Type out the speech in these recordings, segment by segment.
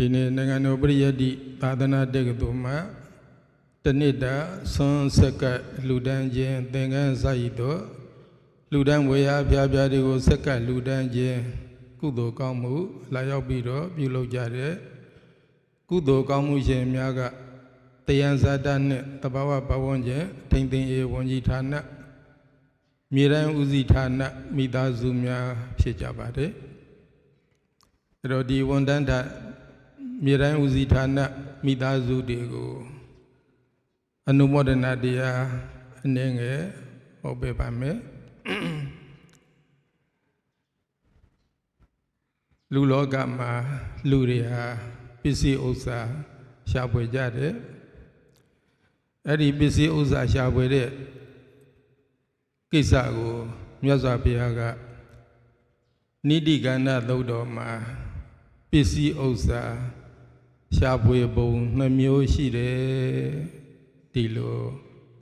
ဒီနေ့နိုင်ငံတော်ပရိယတ်တိသာသနာတက္ကသိုလ်မှာတနစ်တာဆွမ်းဆက်ကပ်လူဒန်းခြင်းသင်္ကန်းစာရည်တို့လူဒန်းဝေယဖျားဖျားတွေကိုဆက်ကပ်လူဒန်းခြင်းကုသိုလ်ကောင်းမှု လာရောက်ပြီးတော့ပြုလုပ်ကြတဲ့ကုသိုလ်ကောင်းမှုရှင်များကတယံဇာတနဲ့တဘာဝဘဝန်းကျင်ထိမ့်သိမ်းရေးဝန်ကြီးဌာနမြေတိုင်းဦးစီးဌာနမိသားစုများဖြစ်ကြပါတယ်အဲ့တော့ဒီဝန်တန်းဌာ မြေတိုင်းဦးစီးဌာနမိသားစုတွေကိုအနုမောဒနာတရားအနည်းငယ်ဟောပေးပါမယ်လူလောကမှာလူတွေဟာပစ္စည်းဥစ္စာရှာဖွေကြတယ်အဲ့ဒီပစ္စည်းဥစ္စာရှာဖွေတဲ့ကိစ္စကိုမြတ်စွာဘုရားကနိတိကန္နသုတ်တော်မှာပစ္စည်းဥစ္စာ ရှာဖွေပုံနှမျိုးရှိတယ်ဒီလို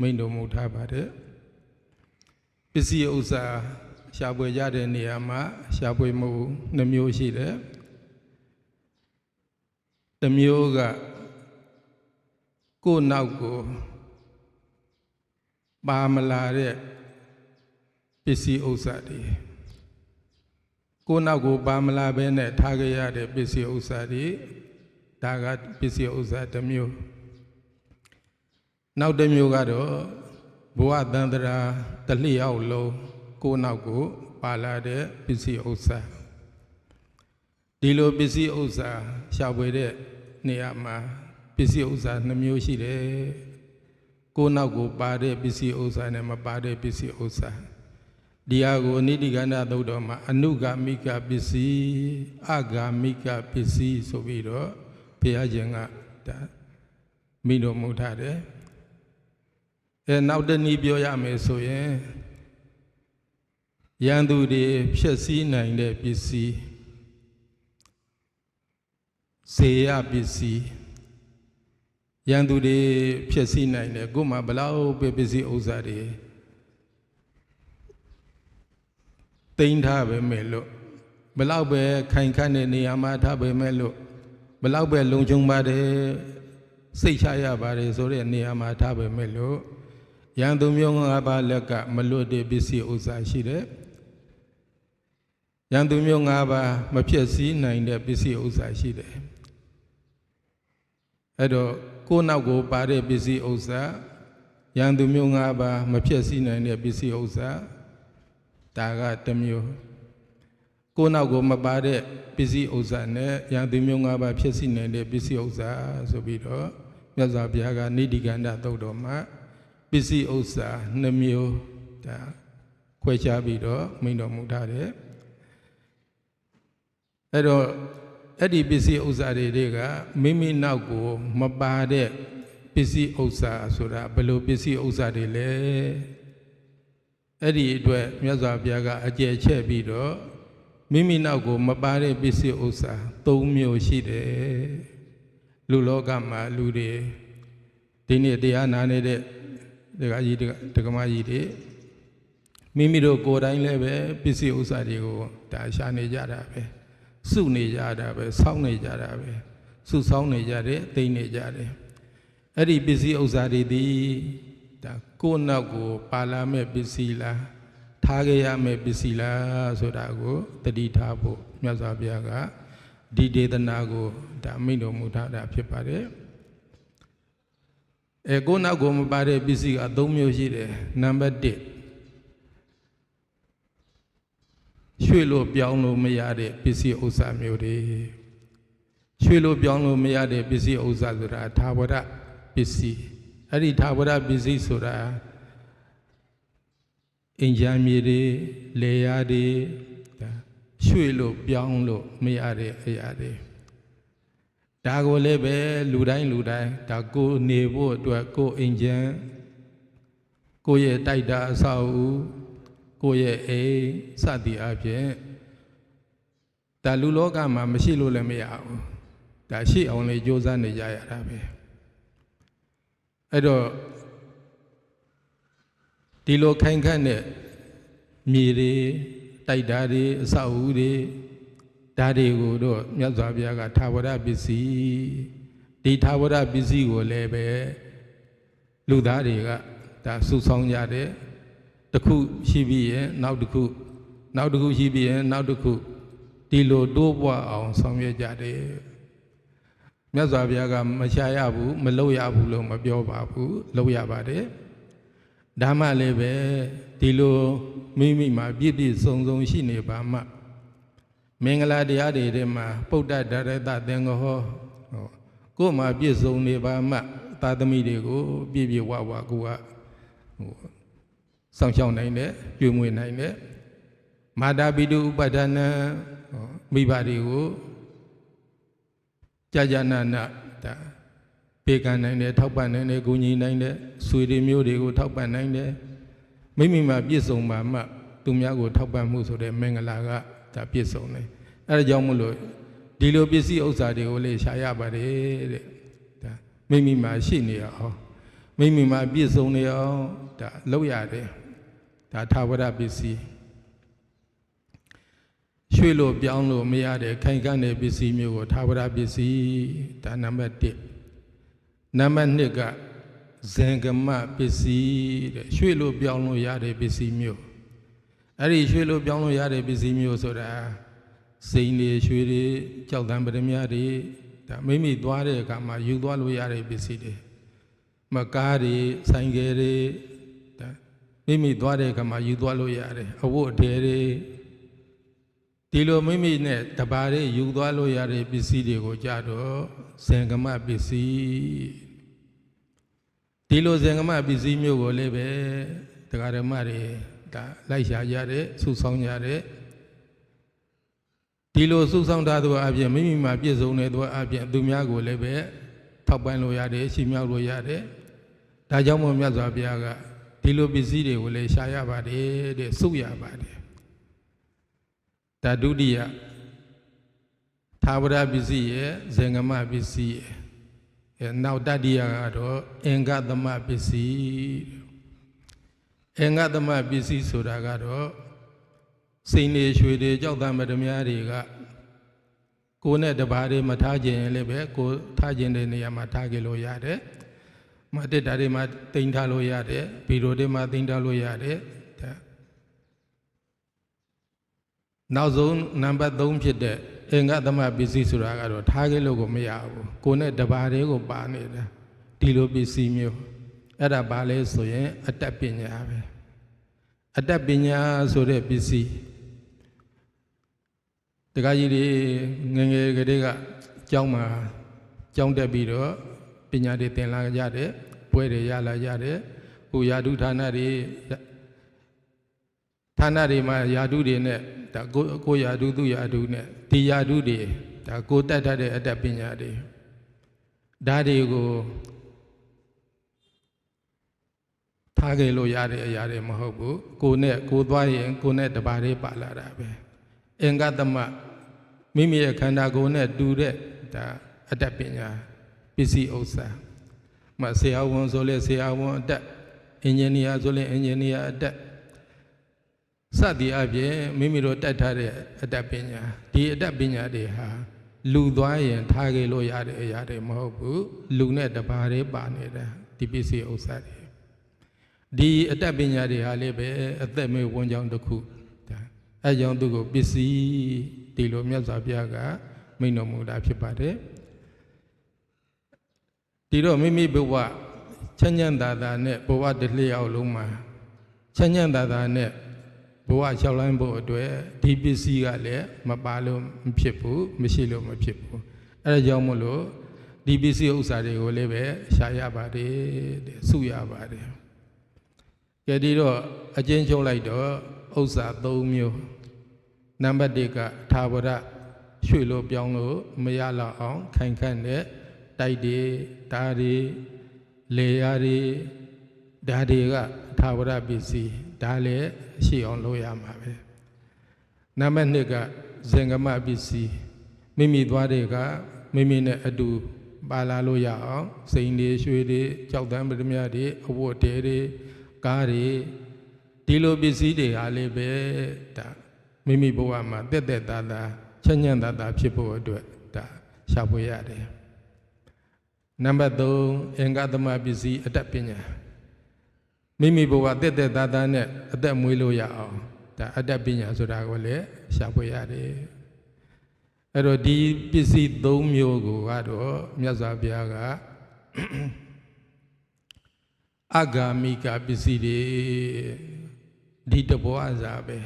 မိန့်တော်မူထားပါတယ်ပစ္စည်းဥစ္စာရှာဖွေကြတဲ့နေရာမှာရှာဖွေမှုနှမျိုးရှိတယ်တစ်မျိုးကကိုယ်နောက်ကိုပါမလာတဲ့ပစ္စည်းဥစ္စာတွေကိုယ်နောက်ကိုပါမလာဘဲနဲ့ထားခဲ့ရတဲ့ပစ္စည်းဥစ္စာတွေ ဒါကပစ္စည်းဥစ္စာတစ်မျိုးနောက်တစ်မျိုးကတော့ဘဝတန္တရာတစ်လျောက်လုံးကိုယ်နောက်ကိုပါလာတဲ့ပစ္စည်းဥစ္စာဒီလိုပစ္စည်းဥစ္စာရှာဖွေတဲ့နေရာမှာပစ္စည်းဥစ္စာနှမျိုးရှိတယ်ကိုယ်နောက်ကိုပါတဲ့ပစ္စည်းဥစ္စာနဲ့မပါတဲ့ပစ္စည်းဥစ္စာဒီဟာကိုအနိတိကန္တသုတ်တော်မှာအနုဂါမိကပစ္စည်းအဂါမိကပစ္စည်းဆိုပြီးတော့ ဘုရားရှင်ကဒါမိတော်မူထားတယ်အဲနောက်တနည်းပြောရမယ်ဆိုရင်ရန်သူတွေဖြည့်ဆည်းနိုင်တဲ့ပစ္စည်းစေရပစ္စည်းရန်သူတွေဖြည့်ဆည်းနိုင်တယ်ကိုယ်မှာဘလောက်ပဲပစ္စည်းဥစ္စာတွေတိမ့်ထားပဲမဲ့လို့ဘလောက်ပဲခိုင်ခန့်တဲ့နေရာမှာထားပဲမဲ့လို့ဘ လောက်ပဲလုံခြုံပါတယ်စိတ်ချရပါတယ်ဆိုတဲ့နေရာမှာထားပဲမဲ့လို့ရန်သူမျိုးငါးပါးလက်ကမလွတ်တဲ့ပစ္စည်းဥစ္စာရှိတယ်ရန်သူမျိုးငါးပါးမဖြစ်စည်းနိုင်တဲ့ပစ္စည်းဥစ္စာရှိတယ်အဲ့တော့ကိုယ်နောက်ကိုပါတဲ့ပစ္စည်းဥစ္စာရန်သူမျိုးငါးပါးမဖြစ်စည်းနိုင်တဲ့ပစ္စည်းဥစ္စာဒါကတစ်မျိုး ကိုယ်နောက်ကိုမပါတဲ့ပစ္စည်းဥစ္စာနဲ့ရန်သူမျိုးငါးပါးဖြစ်စည်းနိုင်တဲ့ပစ္စည်းဥစ္စာဆိုပြီးတော့မြတ်စွာဘုရားကနိတိကန္တသုတ်တော်မှာပစ္စည်းဥစ္စာနှမျိုးဒါခွဲခြားပြီးတော့မိန့်တော်မူထားတယ်အဲ့တော့အဲ့ဒီပစ္စည်းဥစ္စာတွေတွေကမိမိနောက်ကိုမပါတဲ့ပစ္စည်းဥစ္စာဆိုတာဘယ်လိုပစ္စည်းဥစ္စာတွေလဲအဲ့ဒီအတွက်မြတ်စွာဘုရားကအကျယ်ချက်ပြီးတော့ မိမိနောက်ကို မပါတဲ့ပစ္စည်းဥစ္စာ၃မျိုးရှိတယ်လူလောကမှာလူတွေဒီနေ့တရားနာနေတဲ့ဒကာကြီးဒကမကြီးတွေမိမိတို့ကိုယ်တိုင်လည်းပဲပစ္စည်းဥစ္စာတွေကိုဒါရှာနေကြတာပဲစုနေကြတာပဲစောင်းနေကြတာပဲစုဆောင်းနေကြတယ်သိမ့်နေကြတယ်အဲ့ဒီပစ္စည်းဥစ္စာတွေဒီဒါကိုယ်နောက်ကိုပါလာမဲ့ပစ္စည်းလား ထားခဲ့ရမယ့်ပစ္စည်းလားဆိုတာကိုတတိထားဖို့မြတ်စွာဘုရားကဒီဒေသနာကိုဒါမိန့်တော်မူထားတာဖြစ်ပါတယ်အဲကိုယ်နောက်ကိုမပါတဲ့ပစ္စည်းက၃မျိုးရှိတယ်နံပါတ်1ရွှေ့လို့ပြောင်းလို့မရတဲ့ပစ္စည်းဥစ္စာမျိုးတွေရွှေ့လို့ပြောင်းလို့မရတဲ့ပစ္စည်းဥစ္စာဆိုတာသာဝရပစ္စည်းအဲ့ဒီသာဝရပစ္စည်းဆိုတာ အင်ဂျင်မြေတွေလေယာတွေရွှေ့လို့ပြောင်းလို့မရတဲ့အရာတွေဒါကိုလည်းပဲလူတိုင်းလူတိုင်းဒါကိုနေဖို့အတွက်ကိုအင်ဂျင်ကိုရဲ့တိုက်တာအဆောက်အဦကိုရဲ့အိမ်စသည်အပြင်ဒါလူလောကမှာမရှိလို့လည်းမရဘူးဒါရှိအောင်လေကြိုးစားနေကြရတာပဲအဲ့တော့ ဒီလိုခိုင်ခန့်တဲ့မြေတွေတိုက်တာတွေအဆောက်အဦတွေဒါတွေကိုတော့မြတ်စွာဘုရားကသာဝရပစ္စည်းဒီသာဝရပစ္စည်းကိုလည်းပဲလူသားတွေကဒါစုဆောင်ကြတယ်တစ်ခုရှိပြီးရင်နောက်တစ်ခုနောက်တစ်ခုရှိပြီးရင်နောက်တစ်ခုဒီလိုတိုးပွားအောင်ဆောင်ရွက်ကြတယ်မြတ်စွာဘုရားကမရှာရဘူးမလုပ်ရဘူးလို့မပြောပါဘူးလုပ်ရပါတယ် ဒါမှလည်းပဲဒီလိုမိမိမှာပြည့်ပြည့်စုံစုံရှိနေပါမှမင်္ဂလာတရားတွေထဲမှာပုဒ္ဒဒရတသင်္ဃဟောဟောကိုယ်မှာပြည့်စုံနေပါမှသာသမီတွေကိုပြည့်ပြည့်ဝဝကိုကဟိုစောင့်ရှောက်နိုင်တယ်ကျွေးမွေးနိုင်တယ်မာတာပိတုဥပဒနာဟောမိဘတွေကိုကြာကြာနာနာဒါ ပေးကမ်းနိုင်တယ်ထောက်ပံ့နိုင်တယ်ကူညီနိုင်တယ်ဆွေတွေမျိုးတွေကိုထောက်ပံ့နိုင်တယ်မိမိမှာပြည့်စုံပါမှသူများကိုထောက်ပံ့မှုဆိုတဲ့မင်္ဂလာကဒါပြည့်စုံတယ်အဲဒါကြောင့်မလို့ဒီလိုပစ္စည်းဥစ္စာတွေကိုလေရှားရပါတယ်တဲ့ဒါမိမိမှာရှိနေအောင်မိမိမှာပြည့်စုံနေအောင်ဒါလုပ်ရတယ်ဒါသာဝရပစ္စည်းရွှေ့လို့ပြောင်းလို့မရတဲ့ခိုင်ခန့်တဲ့ပစ္စည်းမျိုးကိုသာဝရပစ္စည်းဒါနံပါတ်1 နံပါတ်2ကဇင်ကမပစ္စည်းတဲ့ရွှေ့လို့ပြောင်းလို့ရတဲ့ပစ္စည်းမျိုးအဲ့ဒီရွှေ့လို့ပြောင်းလို့ရတဲ့ပစ္စည်းမျိုးဆိုတာစိန်တွေရွှေတွေကြောက်တံပရမတွေဒါမိမိသွားတဲ့အခါမှာယူသွားလို့ရတဲ့ပစ္စည်းတွေမကားတွေဆိုင်ကယ်တွေဒါမိမိသွားတဲ့အခါမှာယူသွားလို့ရတယ်အဝတ်အထည်တွေဒီလိုမိမိနဲ့တပါးလေးယူသွားလို့ရတဲ့ပစ္စည်းတွေကိုကြတော့ဇင်ကမပစ္စည်း ဒီလိုဇင်ကမပစ္စည်းမျိုးကိုလည်းပဲတရားဓမ္မတွေဒါလိုက်ရှာကြတဲ့စုဆောင်ကြတဲ့ဒီလိုစုဆောင်ထားသောအပြင်မိမိမှာပြည့်စုံတဲ့သောအပြင်သူများကိုလည်းပဲထောက်ပံ့လို့ရတယ်ရှင်းမြောက်လို့ရတယ်ဒါကြောင့်မို့မြတ်စွာဘုရားကဒီလိုပစ္စည်းတွေကိုလည်းရှာရပါတယ်တဲ့စုရပါတယ်ဒါဒုတိယသာဝရပစ္စည်းရဲ့ဇင်္ဂမပစ္စည်းရဲ့အဲ နောက်တတိယကတော့အင်္ဂသမပစ္စည်းအင်္ဂသမပစ္စည်းဆိုတာကတော့စိန်တွေရွှေတွေကြောက်တံမဓမြတွေကကိုယ်နဲ့တပါးတွေမထားခြင်းလည်းပဲကိုယ်ထားခြင်းတဲ့နေရာမှာထားကြလို့ရတယ်မတက်တာတွေမှာတင်ထားလို့ရတယ်ဗီဒီယိုတွေမှာတင်ထားလို့ရတယ်ဒါနောက်ဆုံးနံပါတ်3ဖြစ်တဲ့ အင်္ဂသမပစ္စည်းဆိုတာကတော့ထားကြလို့ကိုမရဘူးကိုယ်နဲ့တပါးတွေကိုပါနေတာဒီလိုပစ္စည်းမျိုးအဲ့ဒါဘာလဲဆိုရင် အတ္တပညာပဲအတ္တပညာဆိုတဲ့ပစ္စည်းတခါကြီးတွေငယ်ငယ်ကလေးကကျောင်းမှာကျောင်းတက်ပြီးတော့ပညာတွေသင်လာကြတယ်ပွဲတွေရလာကြတယ်ကိုယာတုဌာနတွေ ဌာနတွေမှာယာတုတွေနဲ့ဒါကိုကိုယာတုသူယာတုနဲ့ဒီယာတုတွေဒါကိုတတ်တတ်တဲ့အတ္တပညာတွေဒါတွေကိုထားခဲ့လို့ရတဲ့အရာတွေမဟုတ်ဘူးကိုနဲ့ကိုသွားရင်ကိုနဲ့တပါးလေးပါလာတာပဲအင်္ဂသမမိမိရဲ့ခန္ဓာကိုယ်နဲ့တူတဲ့ဒါအတ္တပညာပစ္စည်းဥစ္စာမဆရာဝန်ဆိုလဲဆရာဝန်အတ္တအင်ဂျင်နီယာဆိုလဲအင်ဂျင်နီယာအတ္တ စသည်အပြင်မိမိတို့တတ်ထားတဲ့အတ္တပညာဒီအတ္တပညာတွေဟာလူသွားရင်ထားခဲ့လို့ရတဲ့အရာတွေမဟုတ်ဘူးလူနဲ့တပါးလေးပါနေတာဒီပစ္စည်းဥစ္စာတွေဒီအတ္တပညာတွေဟာလည်းပဲအသက်မေဝန်ကြောင့်တစ်ခုဒါအဲကြောင့်သူကိုပစ္စည်းဒီလိုမြတ်စွာဘုရားကမိန့်တော်မူတာဖြစ်ပါတယ်ဒီတော့မိမိဘဝချမ်းချမ်းသာသာနဲ့ဘဝတစ်လျောက်လုံးမှာချမ်းချမ်းသာသာနဲ့ ဘဝလျှောက်လန်းဖို့အတွက်ဒီပစ္စည်းကလည်းမပါလို့မဖြစ်ဘူးမရှိလို့မဖြစ်ဘူးအဲဒါကြောင့်မို့လို့ဒီပစ္စည်းဥစ္စာတွေကိုလည်းပဲရှားရပါတယ်တဲ့စုရပါတယ်ကဲဒီတော့အကျဉ်းချုပ်လိုက်တော့ဥစ္စာ၃မျိုးနံပါတ်1ကသာဝရရွှေ့လို့ပြောင်းလို့မရတော့အောင်ခိုင်ခန့်တဲ့တိုက်တွေဓာတွေလေယာတွေဓာတွေကသာဝရပစ္စည်း ဒါလည်းရှိအောင်လုပ်ရမှာပဲနံပါတ်2ကဇင်္ဂမပစ္စည်းမိမိသွားတွေကမိမိနဲ့အတူပါလာလို့ရအောင်စိန်တွေရွှေတွေကြောက်တန်းပဒမြတွေအဝတ်တဲတွေကားတွေဒီလိုပစ္စည်းတွေဟာလေးပဲဒါမိမိဘဝမှာတက်တက်တာတာချချမ်းညံ့သာသာဖြစ်ဖို့အတွက်ဒါရှာဖွေရတယ်နံပါတ်3အင်္ဂသမပစ္စည်းအတ္တပညာ မိမိဘဝတက်တက်သားသားနဲ့အသက်မွေးလို့ရအောင်ဒါအတ္တပညာဆိုတာကိုလည်းရှာဖွေရတယ်အဲ့တော့ဒီပစ္စည်း၃မျိုးကိုကတော့မြတ်စွာဘုရားကအဂါမိကပစ္စည်းတွေဒီတဘောအစားပဲ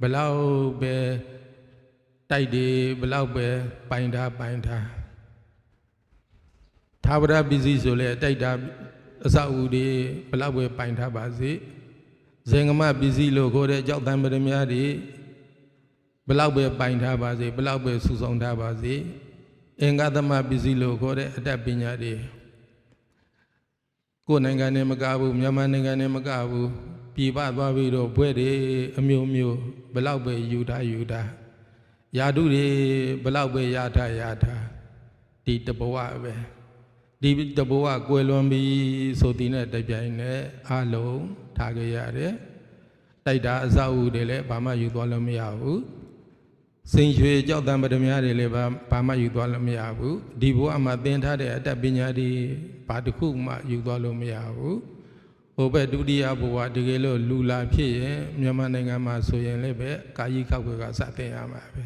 ဘလောက်ပဲတိုက်တယ်ဘလောက်ပဲပိုင်ထားပိုင်ထားသာဝရပစ္စည်းဆိုလဲတိုက်တာ အစအဦးတွေဘလောက်ပဲပိုင်ထားပါစေဇင်္ဂမပစ္စည်းလို့ခေါ်တဲ့ကြောက်တံပရမများတွေဘလောက်ပဲပိုင်ထားပါစေဘလောက်ပဲစုဆောင်ထားပါစေအင်္ဂသမပစ္စည်းလို့ခေါ်တဲ့အတတ်ပညာတွေကိုယ်နိုင်ငံနဲ့မကဘူးမြန်မာနိုင်ငံနဲ့မကဘူးပြည်ပသွားပြီးတော့ဘွဲတွေအမျိုးမျိုးဘလောက်ပဲယူထားယူထားယာတုတွေဘလောက်ပဲရထားရထားဒီတဘဝပဲ ဒီတဘဝကွယ်လွန်ပြီဆိုတဲ့နဲ့တပြိုင်နဲ့အလုံးထားခဲ့ရတယ်တိုက်တာအစအဦးတွေလည်းဘာမှယူသွားလို့မရဘူးစင်ရွှေကြောက်တံပဒမြတွေလည်းဘာဘာမှယူသွားလို့မရဘူးဒီဘဝမှာသင်ထားတဲ့အတ္တပညာတွေဘာတစ်ခုမှယူသွားလို့မရဘူးဟိုဘက်ဒုတိယဘဝတကယ်လို့လူလာဖြစ်ရင်မြန်မာနိုင်ငံမှာဆိုရင်လည်းပဲကာယီခောက်ွယ်ကစတင်ရမှာပဲ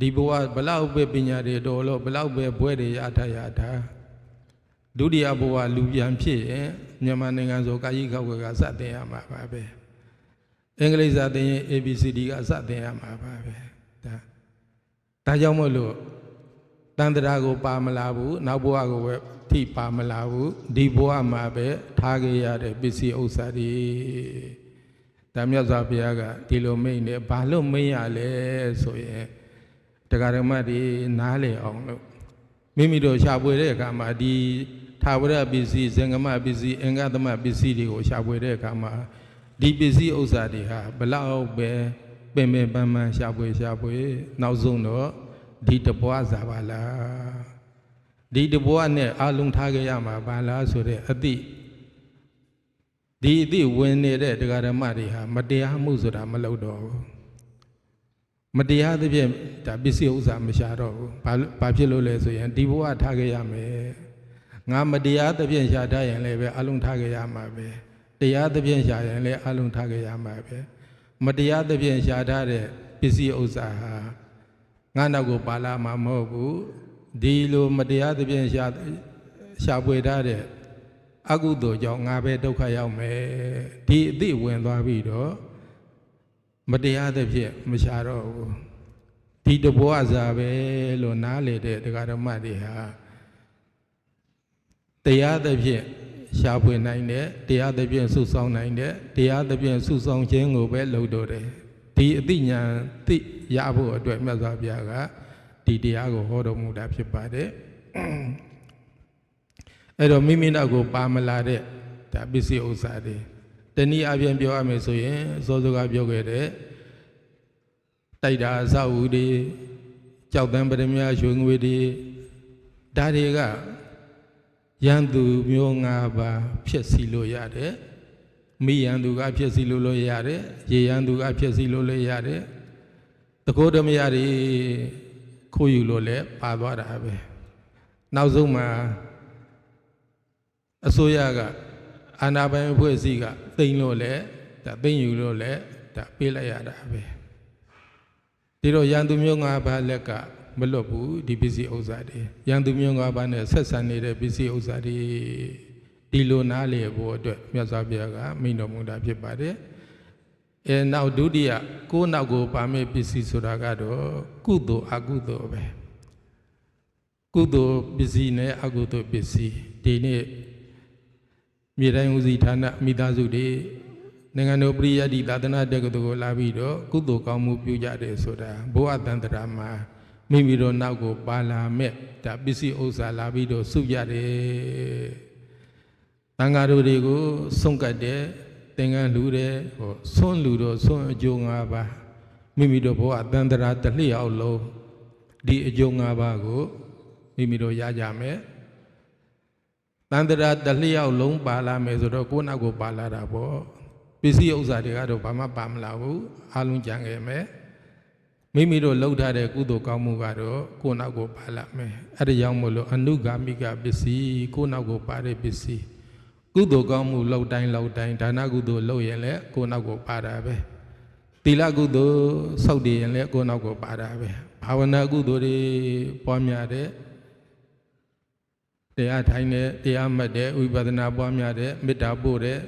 ဒီဘဝဘလောက်ပဲပညာတွေတော်လို့ဘလောက်ပဲဘွဲတွေရထားရထား ဒုတိယဘဝလူပြန်ဖြစ်ရင်မြန်မာနိုင်ငံဆိုကာယီခောက်ွယ်ကစတင်ရမှာပါပဲအင်္ဂလိပ်စာသင်ရင် ABCD ကစတင်ရမှာပါပဲဒါဒါကြောင့်မို့လို့တန်တရာကိုပါမလာဘူးနောက်ဘဝကိုပဲထိပါမလာဘူးဒီဘဝမှာပဲထားခဲ့ရတဲ့ပစ္စည်းဥစ္စာတွေဒါမြတ်စွာဘုရားကဒီလိုမိန့်တယ်ဘာလို့မိန့်ရလဲဆိုရင်တရားဓမ္မတွေနားလည်အောင်လို့မိမိတို့ရှာဖွေတဲ့အခါမှာဒီ ထာဝရပစ္စည်းဇင်္ဂမပစ္စည်းအင်္ဂသမပစ္စည်းတွေကိုရှာဖွေတဲ့အခါမှာဒီပစ္စည်းဥစ္စာတွေဟာဘလောက်ပဲပင်ပင်ပန်းပန်းရှာဖွေရှာဖွေနောက်ဆုံးတော့ဒီတပွားစားပါလားဒီတပွားနဲ့အလုံးထားခဲ့ရမှာပါလားဆိုတဲ့အသည့်ဒီအသည့်ဝင်နေတဲ့တရားဓမ္မတွေဟာမတရားမှုဆိုတာမလုပ်တော့ဘူးမတရားသဖြင့်ဒါပစ္စည်းဥစ္စာမရှာတော့ဘူးဘာဘာဖြစ်လို့လဲဆိုရင်ဒီဘဝထားခဲ့ရမယ် ငါမတရားသဖြင့်ရှာထားရင်လည်းပဲအလုံးထားခဲ့ရမှာပဲတရားသဖြင့်ရှာရင်လည်းအလုံးထားခဲ့ရမှာပဲမတရားသဖြင့်ရှာထားတဲ့ပစ္စည်းဥစ္စာဟာငါနောက်ကိုပါလာမှာမဟုတ်ဘူးဒီလိုမတရားသဖြင့်ရှာရှာပွေထားတဲ့အကုသိုလ်ကြောင့်ငါပဲဒုက္ခရောက်မယ်ဒီအသိဝင်သွားပြီးတော့မတရားသဖြင့်မရှာတော့ဘူးဒီတဘောအစာပဲလို့နားလေတဲ့တရားဓမ္မတွေဟာ တရားသဖြင့်ရှာဖွေနိုင်တဲ့တရားသဖြင့်ဆုဆောင်နိုင်တဲ့တရားသဖြင့်ဆုဆောင်ခြင်းကိုပဲလုပ်တော့တယ်ဒီအသိဉာဏ်သိရဖို့အတွက်မြတ်စွာဘုရားကဒီတရားကိုဟောတော်မူတာဖြစ်ပါတယ်အဲ့တော့မိမိနောက်ကိုပါမလာတဲ့ဒါပစ္စည်းဥစ္စာတွေတနည်းအားဖြင့်ပြောရမယ်ဆိုရင်စောစောကပြောခဲ့တဲ့တိုက်တာအစအဦးတွေကြောက်တန်းပရမရွှေငွေတွေဒါတွေက ရန်သူမျိုး၅ပါးဖြစ်စီလို့ရတယ်မိရန်သူကဖြစ်စီလို့လို့ရတယ်ရေရန်သူကဖြစ်စီလို့လည်းရတယ်တကောဓမယတွေခိုးယူလို့လည်းပါသွားတာပဲနောက်ဆုံးမှာအစိုးရကအာဏာပိုင်အဖွဲ့အစည်းကသိမ်းလို့လည်းဒါသိမ်းယူလို့လည်းဒါပေးလိုက်ရတာပဲဒီတော့ရန်သူမျိုး၅ပါးလက်က မလွတ်ဘူးဒီပစ္စည်းဥစ္စာတွေရန်သူမျိုး၅ပါးနဲ့ဆက်ဆံနေတဲ့ပစ္စည်းဥစ္စာတွေဒီလိုနားလေဖို့အတွက်မြတ်စွာဘုရားကမိန့်တော်မူတာဖြစ်ပါတယ်အဲနောက်ဒုတိယကိုးနောက်ကိုပါမယ့်ပစ္စည်းဆိုတာကတော့ကုသိုလ်အကုသိုလ်ပဲကုသိုလ်ပစ္စည်းနဲ့အကုသိုလ်ပစ္စည်းဒီနေ့မြေတိုင်းဦးစီးဌာနမိသားစုတွေနိုင်ငံတော်ပရိယတ်ဒီသာသနာတက္ကသိုလ်ကိုလာပြီးတော့ကုသိုလ်ကောင်းမှုပြုကြတယ်ဆိုတာဘုရားတန်တရာမှာ မိမိတို့နောက်ကိုပါလာမဲ့ဒါပစ္စည်းဥစ္စာလာပြီးတော့စုရတယ်တန်ဃာတို့တွေကိုဆုံးကတ်တယ်သင်္ကန်းလူတယ်ဟောဆွန်းလူတော့ဆွန်းအကျိုး၅ပါးမိမိတို့ဘဝတန်တရာတစ်လျှောက်လုံးဒီအကျိုး၅ပါးကိုမိမိတို့ရကြမယ်တန်တရာတစ်လျှောက်လုံးပါလာမယ်ဆိုတော့ကိုယ့်နောက်ကိုပါလာတာပေါ့ပစ္စည်းဥစ္စာတွေကတော့ဘာမှပါမလာဘူးအလုံးကြံခဲ့မယ် မိမိတို့လှုပ်ထားတဲ့ကုသိုလ်ကောင်းမှုကတော့ကိုယ်နောက်ကိုပါလာမယ်အဲ့ဒါကြောင့်မို့လို့အနုဂါမိကပစ္စည်းကိုယ်နောက်ကိုပါတဲ့ပစ္စည်းကုသိုလ်ကောင်းမှုလှုပ်တိုင်းလှုပ်တိုင်းဒါနကုသိုလ်လှုပ်ရင်လည်းကိုယ်နောက်ကိုပါတာပဲသီလကုသိုလ်စောက်တည်ရင်လည်းကိုယ်နောက်ကိုပါတာပဲဘာဝနာကုသိုလ်တွေပွားများတဲ့တရားထိုင်တဲ့တရားမှတ်တဲ့ဝိပဿနာပွားများတဲ့မေတ္တာပို့တဲ့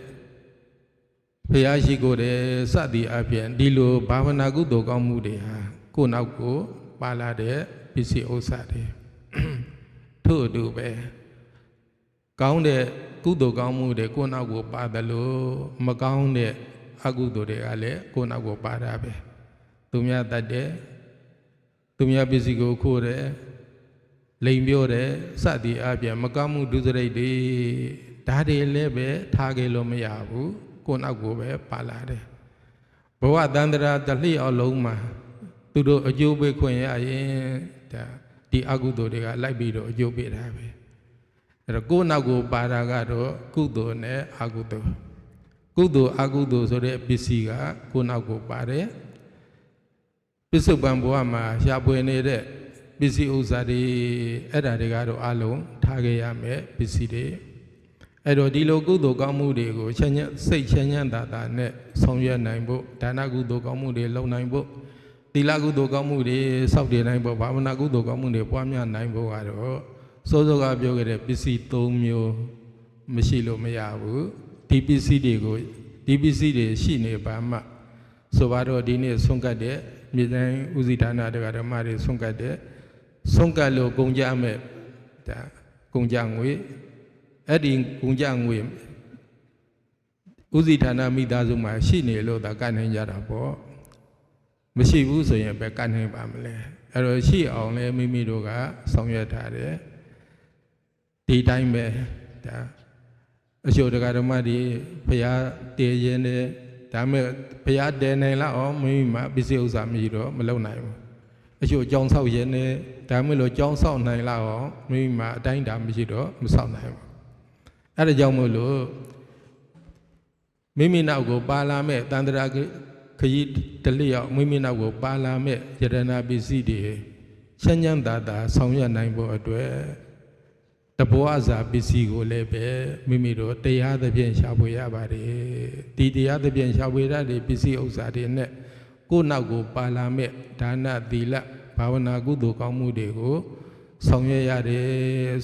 ဖရာရှိကိုယ်တဲ့စသည်အပြင်ဒီလိုဘာဝနာကုသိုလ်ကောင်းမှုတွေဟာ ကိုယ်နောက်ကိုပါလာတဲ့ပစ္စည်းဥစ္စာတွေထို့အတူပဲကောင်းတဲ့ကုသိုလ်ကောင်းမှုတွေကိုယ်နောက်ကိုပါတယ်လို့မကောင်းတဲ့အကုသိုလ်တွေကလည်းကိုယ်နောက်ကိုပါတာပဲသူများတတ်တဲ့သူများပစ္စည်းကိုခိုးတယ်လိမ်ပြောတယ်စသည်အပြင်မကောင်းမှုဒုစရိုက်တွေဒါတွေလည်းပဲထားခဲ့လို့မရဘူးကိုယ်နောက်ကိုပဲပါလာတယ်ဘဝတန္တရာတစ်လျှောက်လုံးမှာ သူတို့အကျိုးပေးခွင့်ရရင်ဒါဒီအကုသိုလ်တွေကလိုက်ပြီးတော့အကျိုးပေးတာပဲအဲ့တော့ကိုယ်နောက်ကိုပါတာကတော့ကုသိုလ်နဲ့အကုသိုလ်ကုသိုလ်အကုသိုလ်ဆိုတဲ့ပစ္စည်းကကိုယ်နောက်ကိုပါတယ်ပစ္စုပန်ဘဝမှာရှားပွေနေတဲ့ပစ္စည်းဥစ္စာတွေအဲ့ဒါတွေကတော့အလုံးထားခဲ့ရမယ်ပစ္စည်းတွေအဲ့တော့ဒီလိုကုသိုလ်ကောင်းမှုတွေကိုချမ်းချမ်းစိတ်ချမ်းချမ်းသာသာနဲ့ဆောင်ရွက်နိုင်ဖို့ဒါနကုသိုလ်ကောင်းမှုတွေလုပ်နိုင်ဖို့သီ လကုသိုလ်ကောင်းမှုတွေစောင့်တည်နိုင်ဖို့ဘာဝနာကုသိုလ်ကောင်းမှုတွေပွားများနိုင်ဖို့ကတော့စောစောကပြောခဲ့တဲ့ပစ္စည်း၃မျိုးမရှိလို့မရဘူးဒီပစ္စည်းတွေကိုဒီပစ္စည်းတွေရှိနေပါမှဆိုပါတော့ဒီနေ့ဆုံးကတ်တဲ့မြေတိုင်းဥစည်းဌာနတရားဓမ္မတွေဆုံးကတ်တဲ့ဆုံးကတ်လို့ကုန်ကြမဲ့ဒါကုန်ကြငွေအဲ့ဒီကုန်ကြငွေဥစည်းဌာနမိသားစုမှာရှိနေလို့သာကတ်နိုင်ကြတာပေါ့ မရှိဘူးဆိုရင်ပဲကတ်နိုင်ပါမလဲအဲ့တော့ရှိအောင်လဲမိမိတို့ကဆောင်ရွက်ထားတယ်ဒီတိုင်းပဲဒါအချို့တရားဓမ္မတွေဘုရားတည်ရင်တဲ့ဒါမဲ့ဘုရားတည်နိုင်လားအောင်မိမိမှာပစ္စည်းဥစ္စာမရှိတော့မလုံနိုင်ဘူးအချို့ကြောင်းဆောက်ရင်နဲ့ဒါမဲ့လို့ကြောင်းဆောက်နိုင်လားအောင်မိမိမှာအတိုင်းတာမရှိတော့မဆောက်နိုင်ဘူးအဲ့ဒါကြောင့်မို့လို့မိမိနောက်ကိုပါလာမဲ့တန္တရာ ခရီးတလျောက်မိမိနောက်ကိုပါလာမဲ့ယတနာပစ္စည်းတွေချမ်းချမ်းသာသာဆောင်ရွက်နိုင်ဖို့အတွက်တဘောအစာပစ္စည်းကိုလည်းပဲမိမိတို့တရားသဖြင့်ရှာဖွေရပါတယ်ဒီတရားသဖြင့်ရှာဖွေရတဲ့ပစ္စည်းဥစ္စာတွေနဲ့ကိုယ်နောက်ကိုပါလာမဲ့ဒါနသီလဘာဝနာကုသိုလ်ကောင်းမှုတွေကိုဆောင်ရွက်ရတယ်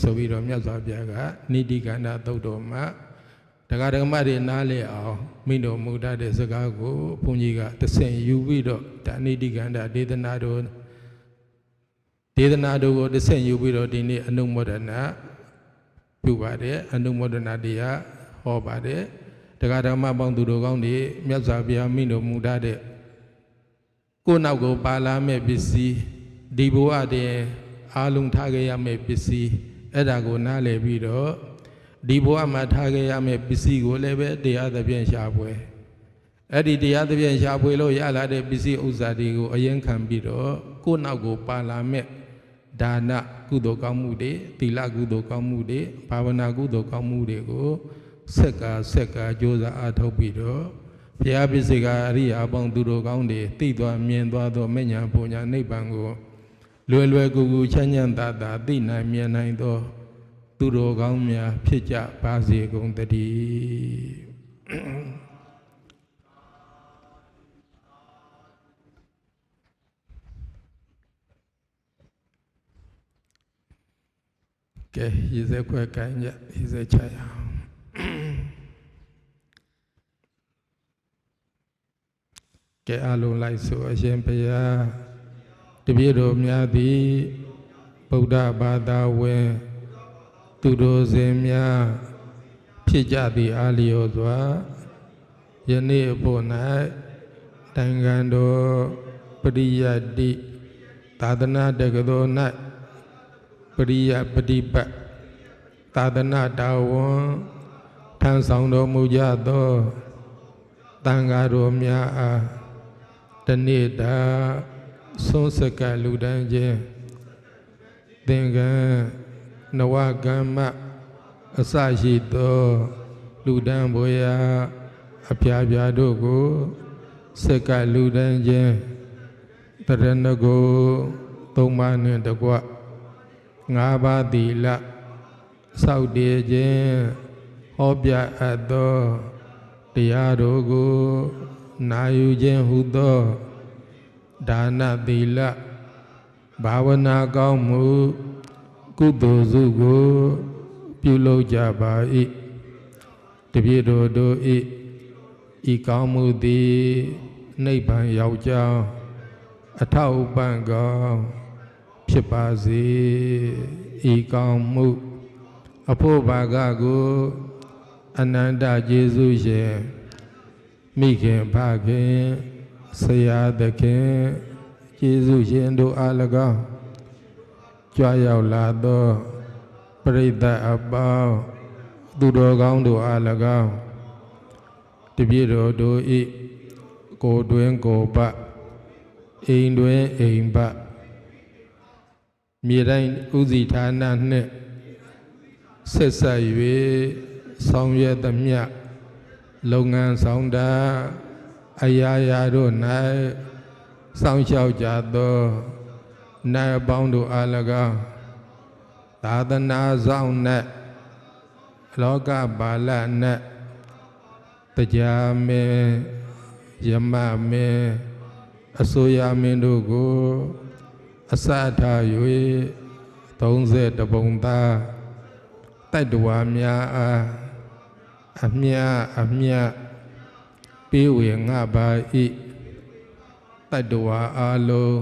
ဆိုပြီးတော့မြတ်စွာဘုရားကနိတိကန္တသုတ်တော်မှာ တရားဓမ္မတွေနားလည်အောင်မိတော်မူတတ်တဲ့စကားကိုဘုန်းကြီးကတဆင်ယူပြီးတော့ဒါနိတိကန္တဒေသနာတော်ဒေသနာတော်ကိုတဆင်ယူပြီးတော့ဒီနေ့အနုမောဒနာပြုပါတယ်အနုမောဒနာတရားဟောပါတယ်တရားဓမ္မပေါင်းသူတို့ကောင်းတွေမြတ်စွာဘုရားမိတော်မူတတ်တဲ့ကိုယ်နောက်ကိုပါလာမဲ့ပစ္စည်းဒီဘဝတည်းအားလုံးထားခဲ့ရမယ့်ပစ္စည်းအဲ့ဒါကိုနားလည်ပြီးတော့ ဒီဘဝမှာထားခဲ့ရမယ့်ပစ္စည်းကိုလည်းပဲတရားသဖြင့်ရှာဖွေအဲ့ဒီတရားသဖြင့်ရှာဖွေလို့ရလာတဲ့ပစ္စည်းဥစ္စာတွေကိုအရင်ခံပြီးတော့ကိုယ်နောက်ကိုပါလာမဲ့ဒါနကုသိုလ်ကောင်းမှုတွေသီလကုသိုလ်ကောင်းမှုတွေဘာဝနာကုသိုလ်ကောင်းမှုတွေကိုဆက်ကဆက်ကကြိုးစားအားထုတ်ပြီးတော့ဘုရားပစ္စည်းကအရိယာပေါင်းသူတို့ကောင်းတွေသိသွားမြင်သွားသောမဉ္ဇဉ်ပူညာနိဗ္ဗာန်ကိုလွယ်လွယ်ကူကူချမ်းချမ်းသာသာသိနိုင်မြင်နိုင်သော သူတော်ကောင်းများ ဖြစ်ကြပါစေကုန်တည်းကဲရေစက်ခွဲကိုင်းကြရေစက်ချရအောင်ကဲအလုံးလိုက်ဆိုအရှင်ဘုရားတပည့်တော်များသည်ဗုဒ္ဓဘာသာဝင် သူတော်စင်များဖြစ်ကြသည့်အာလျော်စွာယနေ့အဖို့၌တိုင်ငံတော်ပရိယတ္တိသာသနာတက္ကသိုလ်၌ပရိယပฏิပတ်သာသနာတာဝန်ထမ်းဆောင်တော်မူကြသောတန်ဃာတော်များအားတနေ့တာဆုံးစကလူတန်းခြင်းသင်္ကန်း နဝကမ္မအစရှိသောလူတန်းဘွေရာအဖျားဖျားတို့ကိုစကလူတန်းခြင်းတရဏဂုသုံးပါးနှင့်တကွငါးပါးသီလစောက်တည်ခြင်းဟောပြအပ်သောတရားတို့ကိုနာယူခြင်းဟုသောဒါနသီလဘာဝနာကောင်းမှု ကုသိုလ်စုကို ပြုလုပ်ကြပါ၏တပြည့်တော်တို့၏ဤကောင်းမှုသည်နိဗ္ဗာန်ရောက်ကြောင်းအထောက်ပံ့ကောင်းဖြစ်ပါစေဤကောင်းမှု အဖို့ဘာကကိုအနန္တကျေးဇူးရှင်မိခင်ဖခင်ဆရာသခင်ကျေးဇူးရှင်တို့အား၎င်း ကြွားရောက်လာသောပရိသတ်အပေါင်းသူတော်ကောင်းတို့အား၎င်းတပြည့်တော်တို့ဤကိုယ်တွင်ကိုယ်ပအိမ်တွင်အိမ်ပမြေတိုင်းဥစီဌာနနှင့်ဆက်ဆက်၍ဆောင်ရွက်သမျှလုပ်ငန်းဆောင်တာအရာရာတို့၌စောင့်ရှောက်ကြသော နိုင်အပေါင်းတို့အား၎င်းသာသနာဆောင်၌လောကပါဠ၌တရားမင်းယမမင်းအစိုးရမင်းတို့ကို အစထား၍30ပုံသားတိုက်တော်များအားအမြအမြပေးဝေငါပါဤတိုက်တော်အားလုံး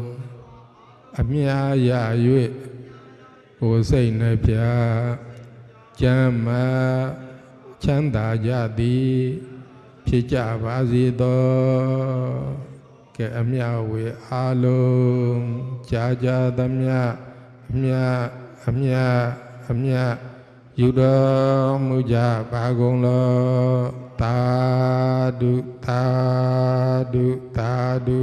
အမြရ၍ကိုယ်စိတ်နှပြကျမ်းမာချမ်းသာကြသည် ဖြစ်ကြပါစေသောကဲအမြဝေအားလုံးကြာကြာသမျှအမြအမြအမြယူတော်မူကြပါကုန်လောသာဓုသာဓုသာဓု